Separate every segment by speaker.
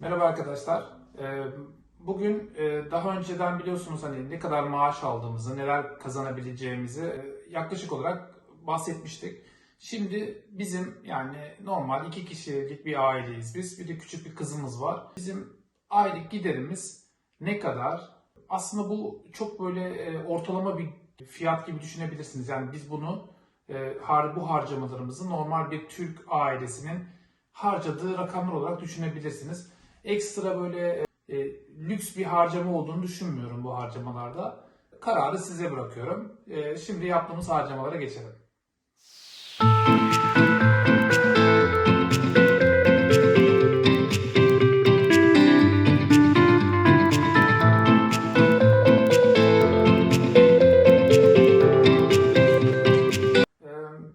Speaker 1: Merhaba arkadaşlar. Ee, Bugün e, daha önceden biliyorsunuz hani ne kadar maaş aldığımızı, neler kazanabileceğimizi e, yaklaşık olarak bahsetmiştik. Şimdi bizim yani normal iki kişilik bir aileyiz biz. Bir de küçük bir kızımız var. Bizim aylık giderimiz ne kadar? Aslında bu çok böyle e, ortalama bir fiyat gibi düşünebilirsiniz. Yani biz bunu bu harcamalarımızı normal bir Türk ailesinin harcadığı rakamlar olarak düşünebilirsiniz. Ekstra böyle e, lüks bir harcama olduğunu düşünmüyorum bu harcamalarda. Kararı size bırakıyorum. E, şimdi yaptığımız harcamalara geçelim. Ee,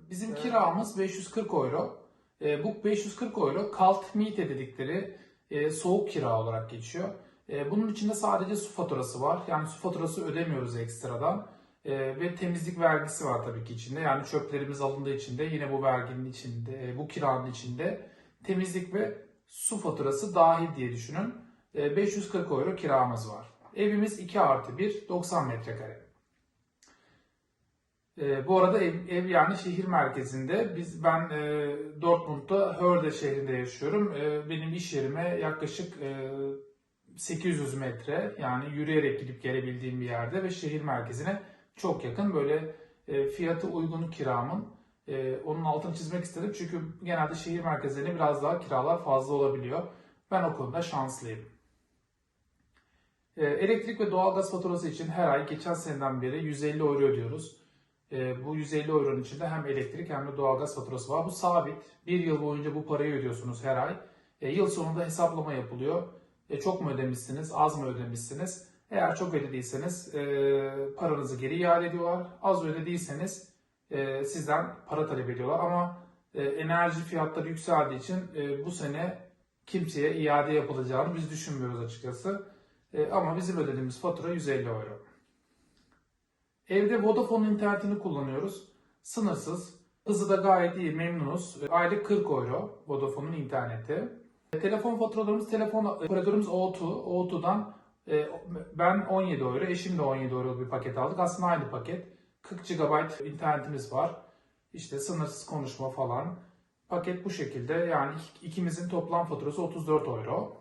Speaker 1: Bizim kiramız 540 euro. Ee, Bu 540 euro kalt miete dedikleri e, soğuk kira olarak geçiyor. E, Bunun içinde sadece su faturası var. Yani su faturası ödemiyoruz ekstradan. E, Ve temizlik vergisi var tabii ki içinde. Yani çöplerimiz alındığı içinde yine bu verginin içinde, bu kiranın içinde temizlik ve su faturası dahil diye düşünün. E, 540 euro kiramız var. Evimiz 2 artı 1, 90 metrekare. E, bu arada ev, ev yani şehir merkezinde. Biz ben e, Dortmund'da Hörde şehrinde yaşıyorum. E, benim iş yerime yaklaşık e, 800 metre yani yürüyerek gidip gelebildiğim bir yerde ve şehir merkezine çok yakın. Böyle e, fiyatı uygun kiramın. E, onun altını çizmek istedim çünkü genelde şehir merkezlerinde biraz daha kiralar fazla olabiliyor. Ben o konuda şanslıyım. E, elektrik ve doğalgaz faturası için her ay geçen seneden beri 150 euro ödüyoruz. E, bu 150 euronun içinde hem elektrik hem de doğalgaz faturası var. Bu sabit. Bir yıl boyunca bu parayı ödüyorsunuz her ay. E, yıl sonunda hesaplama yapılıyor. E, çok mu ödemişsiniz, az mı ödemişsiniz? Eğer çok ödediyseniz e, paranızı geri iade ediyorlar. Az ödediyseniz e, sizden para talep ediyorlar. Ama e, enerji fiyatları yükseldiği için e, bu sene kimseye iade yapılacağını biz düşünmüyoruz açıkçası. E, ama bizim ödediğimiz fatura 150 euro. Evde Vodafone internetini kullanıyoruz. Sınırsız. Hızı da gayet iyi, memnunuz. Aylık 40 euro Vodafone'un interneti. Telefon faturalarımız, telefon operatörümüz O2. O2'dan e, ben 17 euro, eşim de 17 euro bir paket aldık. Aslında aynı paket. 40 GB internetimiz var. İşte sınırsız konuşma falan. Paket bu şekilde. Yani ikimizin toplam faturası 34 euro.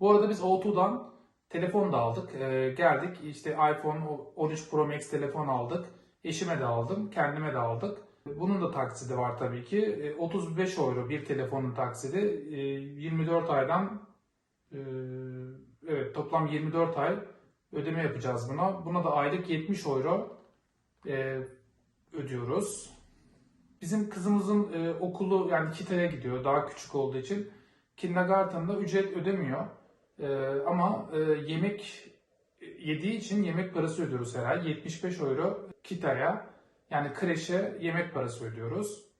Speaker 1: Bu arada biz O2'dan Telefon da aldık. Ee, geldik işte iPhone 13 Pro Max telefon aldık. Eşime de aldım, kendime de aldık. Bunun da taksidi var tabii ki. Ee, 35 euro bir telefonun taksidi. Ee, 24 aydan e, evet toplam 24 ay ödeme yapacağız buna. Buna da aylık 70 euro e, ödüyoruz. Bizim kızımızın e, okulu yani kitaya gidiyor daha küçük olduğu için. Kindergarten'da ücret ödemiyor. Ee, ama e, yemek yediği için yemek parası ödüyoruz her ay. 75 euro kitaya yani kreşe yemek parası ödüyoruz.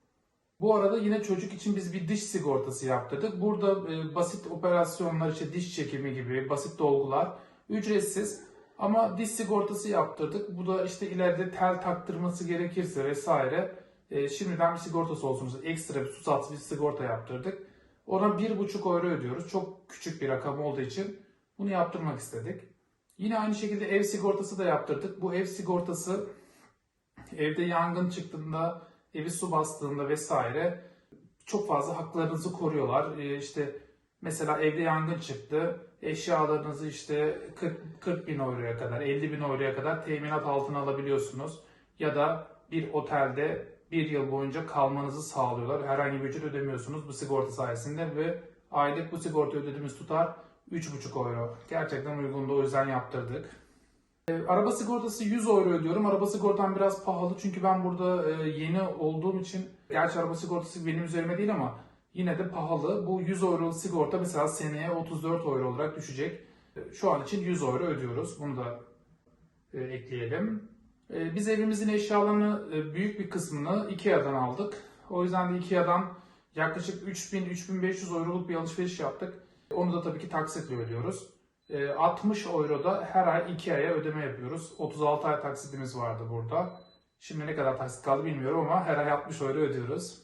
Speaker 1: Bu arada yine çocuk için biz bir diş sigortası yaptırdık. Burada e, basit operasyonlar işte diş çekimi gibi basit dolgular ücretsiz. Ama diş sigortası yaptırdık. Bu da işte ileride tel taktırması gerekirse vesaire e, şimdiden bir sigortası olsun. Ekstra bir susat bir sigorta yaptırdık. Ona 1,5 euro ödüyoruz. Çok küçük bir rakam olduğu için bunu yaptırmak istedik. Yine aynı şekilde ev sigortası da yaptırdık. Bu ev sigortası evde yangın çıktığında, evi su bastığında vesaire çok fazla haklarınızı koruyorlar. Ee, işte mesela evde yangın çıktı. Eşyalarınızı işte 40, 40 bin euroya kadar, 50 bin euroya kadar teminat altına alabiliyorsunuz. Ya da bir otelde bir yıl boyunca kalmanızı sağlıyorlar. Herhangi bir ücret ödemiyorsunuz bu sigorta sayesinde ve aylık bu sigorta ödediğimiz tutar 3,5 euro. Gerçekten uygundu o yüzden yaptırdık. E, araba sigortası 100 euro ödüyorum. Araba sigortam biraz pahalı çünkü ben burada e, yeni olduğum için gerçi araba sigortası benim üzerime değil ama yine de pahalı. Bu 100 euro sigorta mesela seneye 34 euro olarak düşecek. E, Şu an için 100 euro ödüyoruz. Bunu da e, ekleyelim. Ee, Biz evimizin eşyalarını e, büyük bir kısmını Ikea'dan aldık. O yüzden de Ikea'dan yaklaşık 3000-3500 euroluk bir alışveriş yaptık. Onu da tabii ki taksitle ödüyoruz. Ee, 60 euro da her ay Ikea'ya ödeme yapıyoruz. 36 ay taksitimiz vardı burada. Şimdi ne kadar taksit kaldı bilmiyorum ama her ay 60 euro ödüyoruz.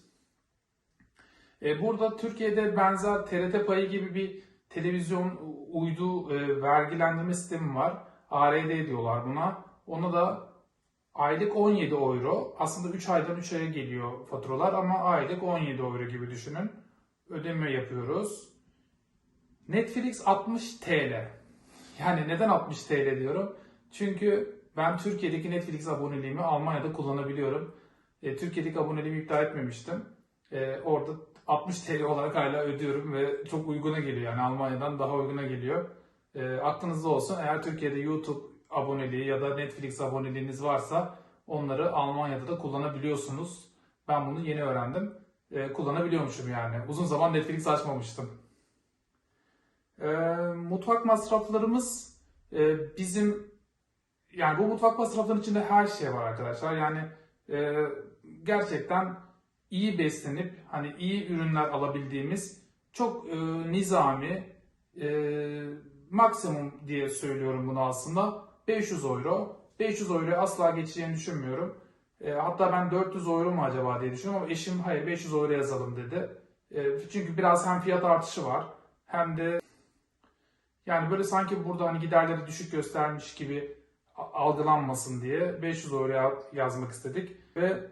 Speaker 1: Ee, Burada Türkiye'de benzer TRT payı gibi bir televizyon uydu e, vergilendirme sistemi var. ARD diyorlar buna. Ona da aylık 17 euro. Aslında 3 aydan 3 aya geliyor faturalar ama aylık 17 euro gibi düşünün. Ödeme yapıyoruz. Netflix 60 TL. Yani neden 60 TL diyorum? Çünkü ben Türkiye'deki Netflix aboneliğimi Almanya'da kullanabiliyorum. E, Türkiye'deki aboneliğimi iptal etmemiştim. E, orada 60 TL olarak hala ödüyorum ve çok uyguna geliyor. Yani Almanya'dan daha uyguna geliyor. E, aklınızda olsun eğer Türkiye'de YouTube aboneliği ya da Netflix aboneliğiniz varsa onları Almanya'da da kullanabiliyorsunuz. Ben bunu yeni öğrendim. E, kullanabiliyormuşum yani. Uzun zaman Netflix açmamıştım. E, mutfak masraflarımız e, bizim yani bu mutfak masraflarının içinde her şey var arkadaşlar. Yani e, gerçekten iyi beslenip hani iyi ürünler alabildiğimiz çok e, nizami e, maksimum diye söylüyorum bunu aslında 500 euro. 500 euroyu asla geçeceğini düşünmüyorum. E, hatta ben 400 euro mu acaba diye düşünüyorum ama eşim hayır 500 euro yazalım dedi. E, çünkü biraz hem fiyat artışı var hem de yani böyle sanki burada hani giderleri düşük göstermiş gibi algılanmasın diye 500 euro yazmak istedik ve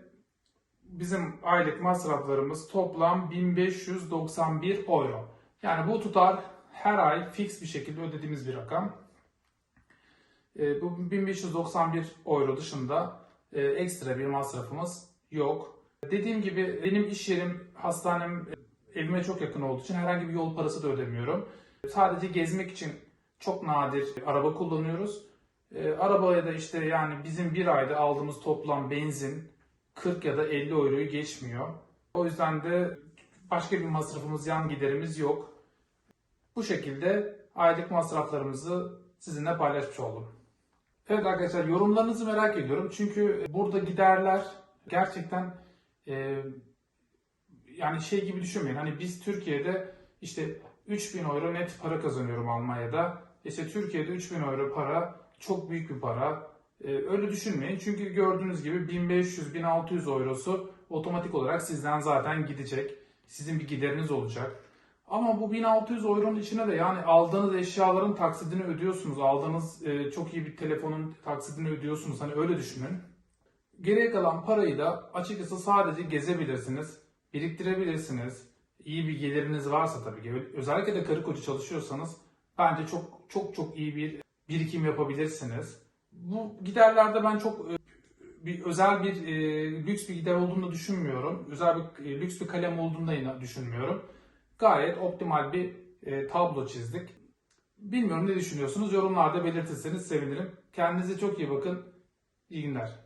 Speaker 1: bizim aylık masraflarımız toplam 1591 euro. Yani bu tutar her ay fix bir şekilde ödediğimiz bir rakam. E, bu 1591 euro dışında e, ekstra bir masrafımız yok. Dediğim gibi benim iş yerim, hastanem e, evime çok yakın olduğu için herhangi bir yol parası da ödemiyorum. Sadece gezmek için çok nadir araba kullanıyoruz. E, arabaya da işte yani bizim bir ayda aldığımız toplam benzin 40 ya da 50 euroyu geçmiyor. O yüzden de başka bir masrafımız, yan giderimiz yok. Bu şekilde aylık masraflarımızı sizinle paylaşmış oldum. Evet arkadaşlar yorumlarınızı merak ediyorum. Çünkü burada giderler gerçekten e, yani şey gibi düşünmeyin. Hani biz Türkiye'de işte 3000 euro net para kazanıyorum Almanya'da. İşte Türkiye'de 3000 euro para çok büyük bir para. E, öyle düşünmeyin. Çünkü gördüğünüz gibi 1500-1600 eurosu otomatik olarak sizden zaten gidecek. Sizin bir gideriniz olacak. Ama bu 1600 euronun içine de yani aldığınız eşyaların taksidini ödüyorsunuz. Aldığınız e, çok iyi bir telefonun taksidini ödüyorsunuz. Hani öyle düşünün. Geriye kalan parayı da açıkçası sadece gezebilirsiniz, biriktirebilirsiniz. İyi bir geliriniz varsa tabii ki. Özellikle de karı koca çalışıyorsanız bence çok çok çok iyi bir birikim yapabilirsiniz. Bu giderlerde ben çok e, bir özel bir e, lüks bir gider olduğunu düşünmüyorum. Özel bir e, lüks bir kalem olduğunu da düşünmüyorum. Gayet optimal bir e, tablo çizdik. Bilmiyorum ne düşünüyorsunuz? Yorumlarda belirtirseniz sevinirim. Kendinize çok iyi bakın. İyi günler.